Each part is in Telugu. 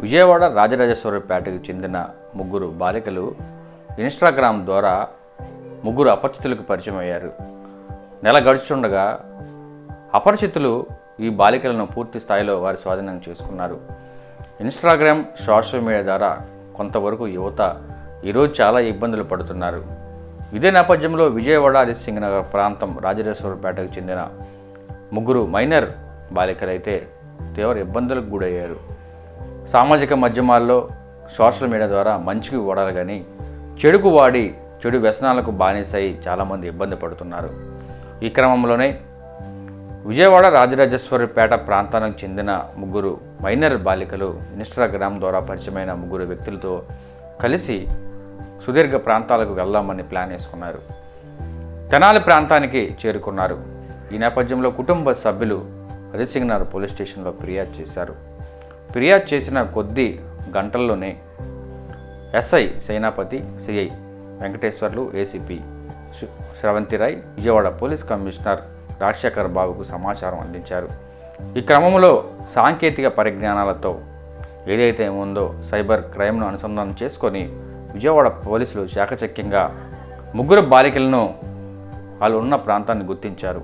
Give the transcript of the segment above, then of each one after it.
విజయవాడ రాజరాజేశ్వరపేటకు చెందిన ముగ్గురు బాలికలు ఇన్స్టాగ్రామ్ ద్వారా ముగ్గురు అపరిచితులకు పరిచయం అయ్యారు. నెల గడుచుండగా అపరిచితులు ఈ బాలికలను పూర్తి స్థాయిలో వారి స్వాధీనం చేసుకున్నారు. ఇన్స్టాగ్రామ్ సోషల్ మీడియా ద్వారా కొంతవరకు యువత ఈరోజు చాలా ఇబ్బందులు పడుతున్నారు. ఇదే నేపథ్యంలో విజయవాడ హరిసింగ్ నగర్ ప్రాంతం రాజరాజేశ్వరపేటకు చెందిన ముగ్గురు మైనర్ బాలికలైతే తీవ్ర ఇబ్బందులకు గురయ్యారు. సామాజిక మాధ్యమాల్లో సోషల్ మీడియా ద్వారా మంచికి వాడాలి కానీ చెడుకు వాడి చెడు వ్యసనాలకు బానిసై చాలామంది ఇబ్బంది పడుతున్నారు. ఈ క్రమంలోనే విజయవాడ రాజరాజేశ్వరిపేట ప్రాంతానికి చెందిన ముగ్గురు మైనర్ బాలికలు ఇన్స్టాగ్రామ్ ద్వారా పరిచయమైన ముగ్గురు వ్యక్తులతో కలిసి సుదీర్ఘ ప్రాంతాలకు వెళ్దామని ప్లాన్ వేసుకున్నారు. తెనాలి ప్రాంతానికి చేరుకున్నారు. ఈ నేపథ్యంలో కుటుంబ సభ్యులు హరిసింగ్నగర్ పోలీస్ స్టేషన్లో ఫిర్యాదు చేశారు. ఫిర్యాదు చేసిన కొద్ది గంటల్లోనే SI Senapathi CI Venkateswarlu ACP శ్ర- Sravanthi Rai Vijayawada police commissioner Rajasekhar బాబుకు సమాచారం అందించారు. ఈ క్రమంలో సాంకేతిక పరిజ్ఞానాలతో ఏదైతే ఉందో సైబర్ క్రైమ్ను అనుసంధానం చేసుకొని విజయవాడ పోలీసులు శాఖచక్యంగా ముగ్గురు బాలికలను వాళ్ళు ఉన్న ప్రాంతాన్ని గుర్తించారు.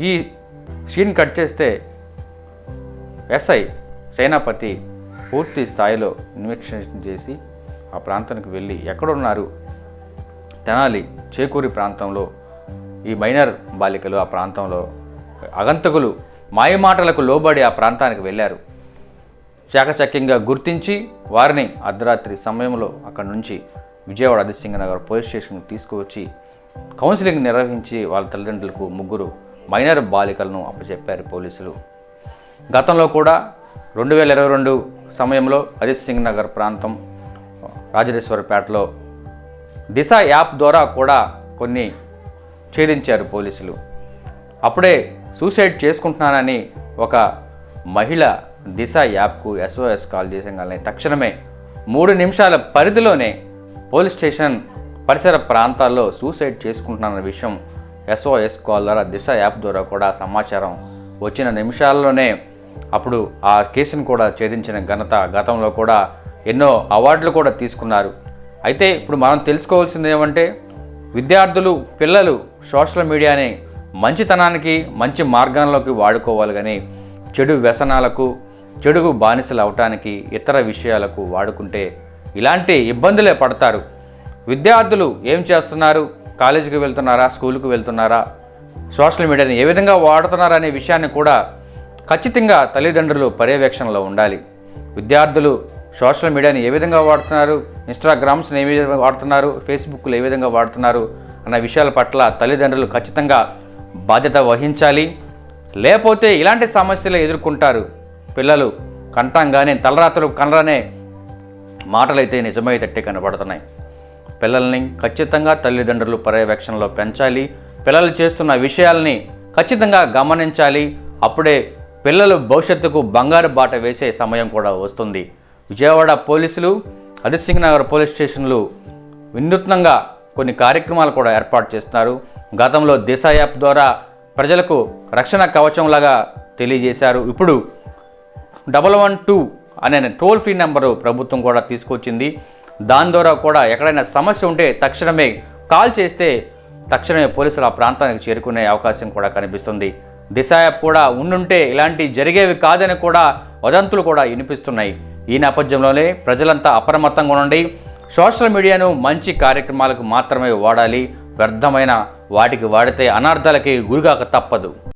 ఈ సీన్ కట్ చేస్తే ఎస్ఐ సేనాపతి పూర్తి స్థాయిలో ఇన్వెస్టిగేషన్ చేసి ఆ ప్రాంతానికి వెళ్ళి ఎక్కడున్నారు? తెనాలి చేకూరి ప్రాంతంలో ఈ మైనర్ బాలికలు ఆ ప్రాంతంలో అగంతకులు మాయమాటలకు లోబడి ఆ ప్రాంతానికి వెళ్ళారు. చాకచక్యంగా గుర్తించి వారిని అర్ధరాత్రి సమయంలో అక్కడి నుంచి విజయవాడ అధిసింగనగర్ పోలీస్ స్టేషన్కి తీసుకువచ్చి కౌన్సిలింగ్ నిర్వహించి వాళ్ళ తల్లిదండ్రులకు ముగ్గురు మైనర్ బాలికలను అప్పచెప్పారు పోలీసులు. గతంలో కూడా రెండు వేల ఇరవై రెండు సమయంలో అజిత్ సింగ్ నగర్ ప్రాంతం రాజరేశ్వరపేటలో దిశ యాప్ ద్వారా కూడా కొన్ని ఛేదించారు పోలీసులు. అప్పుడే సూసైడ్ చేసుకుంటున్నానని ఒక మహిళ దిశ యాప్కు ఎస్ఓఎస్ కాల్ చేసగానే తక్షణమే మూడు నిమిషాల పరిధిలోనే పోలీస్ స్టేషన్ పరిసర ప్రాంతాల్లో సూసైడ్ చేసుకుంటున్నానన్న విషయం ఎస్ఓఎస్ కాల్ ద్వారా దిశ యాప్ ద్వారా కూడా సమాచారం వచ్చిన నిమిషాల్లోనే అప్పుడు ఆ కేసును కూడా ఛేదించిన ఘనత గతంలో కూడా ఎన్నో అవార్డులు కూడా తీసుకున్నారు. అయితే ఇప్పుడు మనం తెలుసుకోవాల్సింది ఏమంటే విద్యార్థులు పిల్లలు సోషల్ మీడియాని మంచితనానికి మంచి మార్గంలోకి వాడుకోవాలి కానీ చెడు వ్యసనాలకు చెడుకు బానిసలు అవటానికి ఇతర విషయాలకు వాడుకుంటే ఇలాంటి ఇబ్బందులే పడతారు. విద్యార్థులు ఏం చేస్తున్నారు? కాలేజీకి వెళ్తున్నారా? స్కూల్కి వెళ్తున్నారా? సోషల్ మీడియాని ఏ విధంగా వాడుతున్నారా అనే విషయాన్ని కూడా ఖచ్చితంగా తల్లిదండ్రులు పర్యవేక్షణలో ఉండాలి. విద్యార్థులు సోషల్ మీడియాని ఏ విధంగా వాడుతున్నారు ఇన్స్టాగ్రామ్స్ని ఏ విధంగా వాడుతున్నారు ఫేస్బుక్లు ఏ విధంగా వాడుతున్నారు అన్న విషయాల పట్ల తల్లిదండ్రులు ఖచ్చితంగా బాధ్యత వహించాలి. లేకపోతే ఇలాంటి సమస్యలు ఎదుర్కొంటారు. పిల్లలు కంటంగానే తలరాత్రులు కనరనే మాటలైతే నిజమైతట్టే కనబడుతున్నాయి. పిల్లల్ని ఖచ్చితంగా తల్లిదండ్రులు పర్యవేక్షణలో పెంచాలి. పిల్లలు చేస్తున్న విషయాల్ని ఖచ్చితంగా గమనించాలి. అప్పుడే పిల్లలు భవిష్యత్తుకు బంగారు బాట వేసే సమయం కూడా వస్తుంది. విజయవాడ పోలీసులు అదిసింగ్ నగర్ పోలీస్ స్టేషన్లు వినూత్నంగా కొన్ని కార్యక్రమాలు కూడా ఏర్పాటు చేస్తున్నారు. గతంలో దిశ యాప్ ద్వారా ప్రజలకు రక్షణ కవచంలాగా తెలియజేశారు. ఇప్పుడు డబల్ వన్ టూ అనే టోల్ ఫ్రీ నెంబరు ప్రభుత్వం కూడా తీసుకొచ్చింది. దాని ద్వారా కూడా ఎక్కడైనా సమస్య ఉంటే తక్షణమే కాల్ చేస్తే తక్షణమే పోలీసులు ఆ ప్రాంతానికి చేరుకునే అవకాశం కూడా కనిపిస్తుంది. దిశ యాప్ కూడా ఉండుంటే ఇలాంటి జరిగేవి కాదని కూడా వదంతులు కూడా వినిపిస్తున్నాయి. ఈ నేపథ్యంలోనే ప్రజలంతా అప్రమత్తంగా ఉండండి. సోషల్ మీడియాను మంచి కార్యక్రమాలకు మాత్రమే వాడాలి. వ్యర్థమైన వాటికి వాడితే అనార్థాలకి గురిగాక తప్పదు.